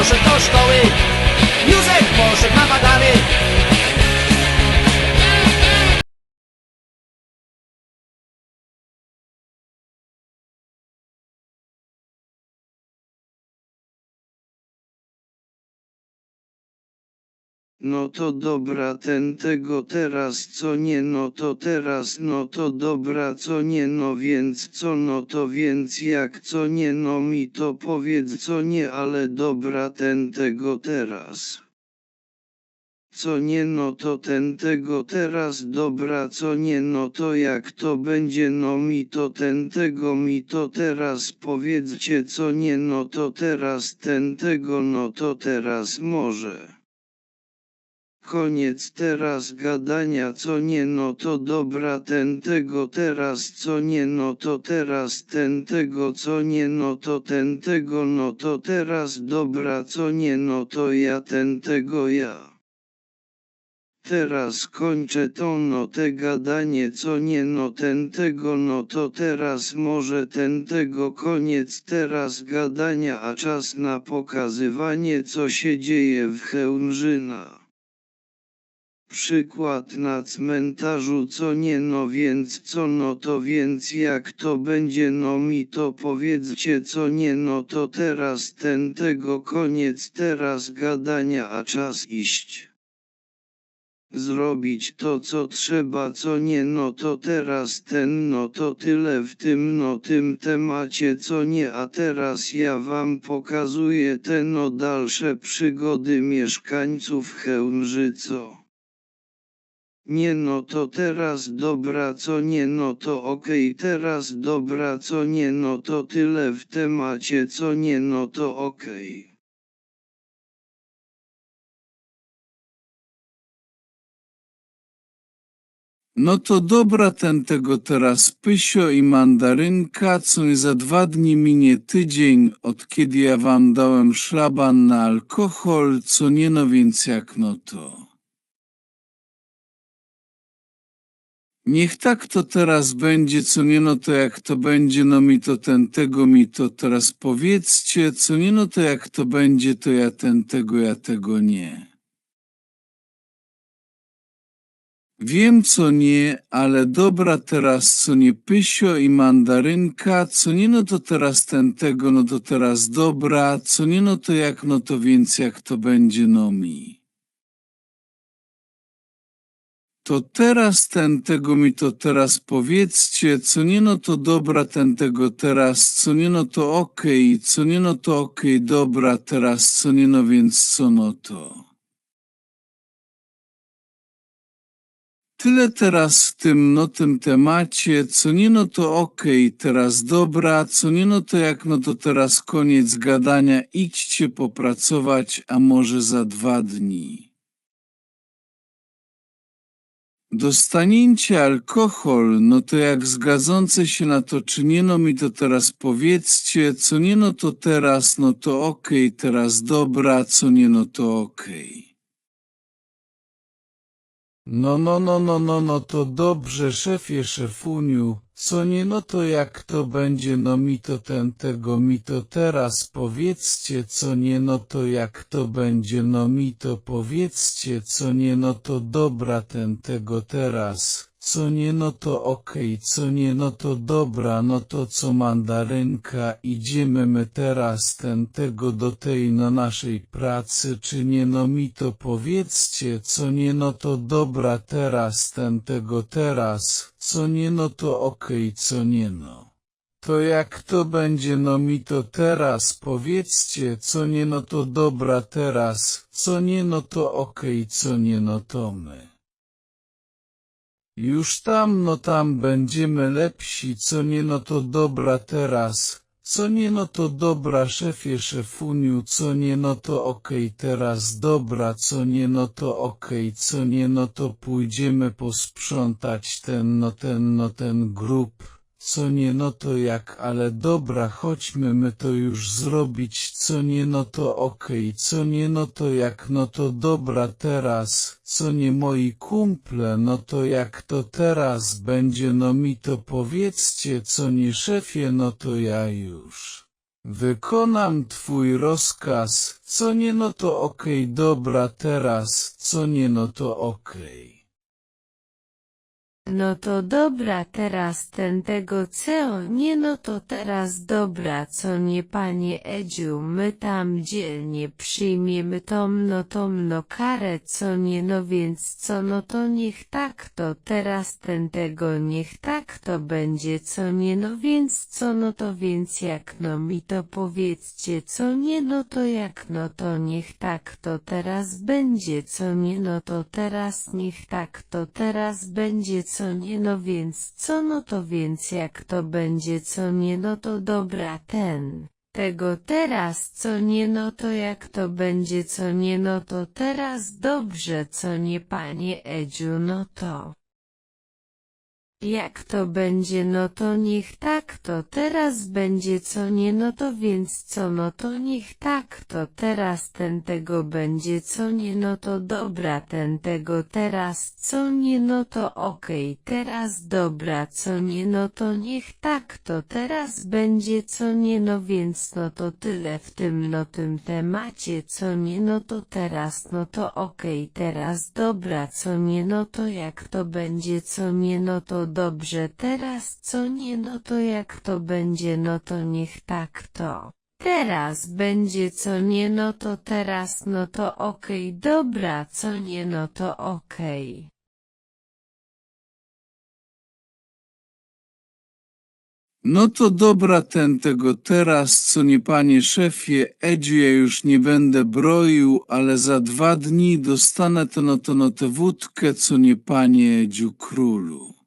poszedł do szkoły. No to dobra ten tego teraz co nie no to teraz no to dobra co nie no więc co no to więc jak co nie no mi to powiedz co nie ale dobra ten tego teraz. Co nie no to ten tego teraz dobra co nie no to jak to będzie no mi to ten tego mi to teraz powiedzcie co nie no to teraz ten tego no to teraz może. Koniec teraz gadania co nie no to dobra ten tego teraz co nie no to teraz ten tego co nie no to ten tego no to teraz dobra co nie no to ja ten tego ja. Teraz kończę to no te gadanie co nie no ten tego no to teraz może ten tego koniec teraz gadania a czas na pokazywanie co się dzieje w Chełmżyna. Przykład na cmentarzu co nie no więc co no to więc jak to będzie no mi to powiedzcie co nie no to teraz ten tego koniec teraz gadania a czas iść. Zrobić to co trzeba co nie no to teraz ten no to tyle w tym no tym temacie co nie a teraz ja wam pokazuję te no dalsze przygody mieszkańców Chełmżyco. Nie no to teraz dobra co nie no to okej teraz dobra co nie no to tyle w temacie co nie no to okej. No to dobra ten tego teraz Pysio i mandarynka, co nie za dwa dni minie tydzień, od kiedy ja wam dałem szlaban na alkohol, co nie no więc jak no to. Niech tak to teraz będzie, co nie no to jak to będzie, no mi to ten tego mi to teraz powiedzcie, co nie no to jak to będzie, to ja ten tego ja tego nie. Wiem co nie, ale dobra teraz co nie pysio i mandarynka, co nie no to teraz ten tego, no to teraz dobra, co nie no to jak no to więc jak to będzie no mi. To teraz ten tego mi to teraz powiedzcie, co nie no to dobra ten tego teraz, co nie no to okej, co nie no to okej, dobra teraz, co nie no więc co no to. Tyle teraz w tym no tym temacie, co nie no to okej, teraz dobra, co nie no to jak no to teraz koniec gadania, idźcie popracować, a może za dwa dni. Dostanięcie alkohol, no to jak zgadzące się na to, czy nie no mi to teraz powiedzcie, co nie no to teraz, no to okej, teraz dobra, co nie no to okej. No, no, no, no, no, no, to dobrze, szefie, szefuniu, co nie, no to jak to będzie, no mi to ten tego, mi to teraz powiedzcie, co nie, no to jak to będzie, no mi to powiedzcie, co nie, no to dobra ten tego teraz, co nie, no to okej, co nie, no to dobra, no to co mandarynka, idziemy my teraz ten tego do tej no naszej pracy, czy nie, no mi to powiedzcie, co nie, no to dobra teraz ten tego teraz, co nie, no to okej, co nie, no. To jak to będzie, no mi to teraz powiedzcie, co nie, no to dobra teraz, co nie, no to okej, co nie, no to my. Już tam, no tam będziemy lepsi, co nie, no to dobra teraz, co nie, no to dobra szefie, szefuniu, co nie, no to okej, teraz dobra, co nie, no to okej, co nie, no to pójdziemy posprzątać ten, no ten, no ten grób. Co nie no to jak, ale dobra, chodźmy my to już zrobić, co nie no to okej, co nie no to jak, no to dobra teraz, co nie moi kumple, no to jak to teraz będzie, no mi to powiedzcie, co nie szefie, no to ja już. Wykonam twój rozkaz, co nie no to okej, dobra teraz, co nie no to okej. No to dobra teraz ten tego co nie no to teraz dobra co nie panie Edziu my tam dzielnie przyjmiemy tom no tom no karę co nie no więc co no to niech tak to teraz ten tego niech tak to będzie co nie no więc co no to więc jak no mi to powiedzcie co nie no to jak no to niech tak to teraz będzie co nie no to teraz niech tak to teraz będzie co nie no więc co no to więc jak to będzie co nie no to dobra ten. Tego teraz co nie no to jak to będzie co nie no to teraz dobrze co nie panie Edziu no to jak to będzie no to niech tak to teraz będzie co nie no to więc co no to niech tak to teraz ten tego będzie co nie no to dobra ten tego teraz co nie no to okej teraz dobra co nie no to niech tak to teraz będzie co nie no więc no to tyle w tym no tym temacie co nie no to teraz no to okej teraz dobra co nie no to jak to będzie co nie no to dobrze teraz co nie no to jak to będzie no to niech tak to teraz będzie co nie no to teraz no to okej dobra co nie no to okej No to dobra ten tego teraz, co nie panie szefie, Edziu ja już nie będę broił, ale za dwa dni dostanę to no to no tę wódkę, co nie panie Edziu królu.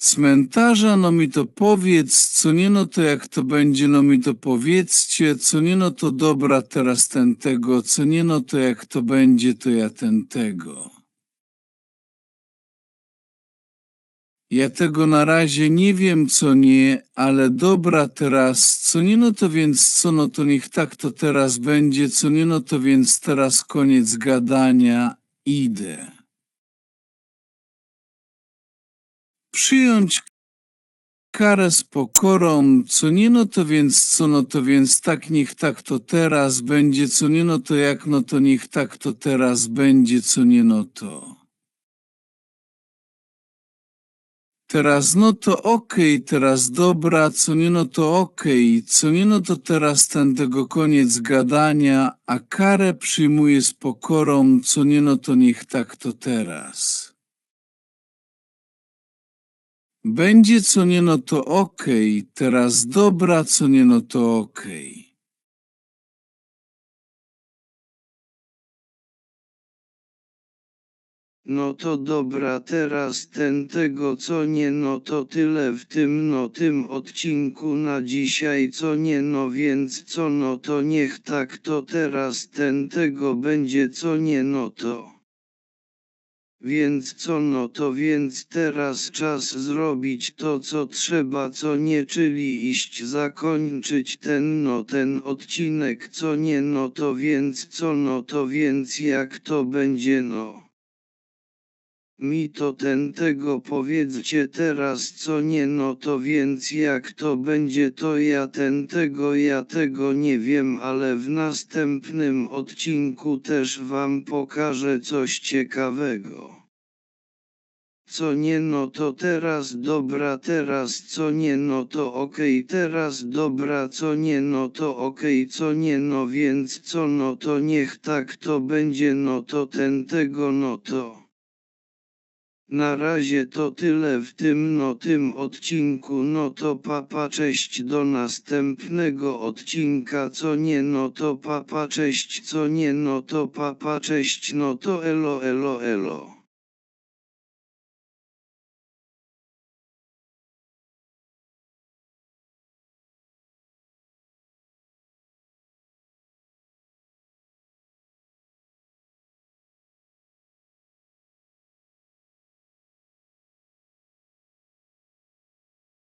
Cmentarza, no mi to powiedz, co nie no to jak to będzie, no mi to powiedzcie, co nie no to dobra teraz ten tego, co nie no to jak to będzie, to ja ten tego. Ja tego na razie nie wiem, co nie, ale dobra teraz, co nie no to więc co no to niech tak to teraz będzie, co nie no to więc teraz koniec gadania, idę. Przyjąć karę z pokorą, co nie no to więc co no to więc tak niech tak to teraz będzie, co nie no to jak no to niech tak to teraz będzie, co nie no to. Teraz no to okej, teraz dobra, co nie no to okej, co nie no to teraz ten tego koniec gadania, a karę przyjmuję z pokorą, co nie no to niech tak to teraz. Będzie co nie no to okej, teraz dobra, co nie no to okej. No to dobra teraz ten tego co nie no to tyle w tym no tym odcinku na dzisiaj co nie no więc co no to niech tak to teraz ten tego będzie co nie no to. Więc co no to więc teraz czas zrobić to co trzeba co nie czyli iść zakończyć ten no ten odcinek co nie no to więc co no to więc jak to będzie no. Mi to ten tego powiedzcie teraz co nie no to więc jak to będzie to ja ten tego ja tego nie wiem ale w następnym odcinku też wam pokażę coś ciekawego. Co nie no to teraz dobra teraz co nie no to okej teraz dobra co nie no to okej co nie no więc co no to niech tak to będzie no to ten tego no to. Na razie to tyle w tym no tym odcinku. No to papa cześć. Do następnego odcinka. Co nie no to papa cześć. Co nie no to papa cześć. No to elo elo elo.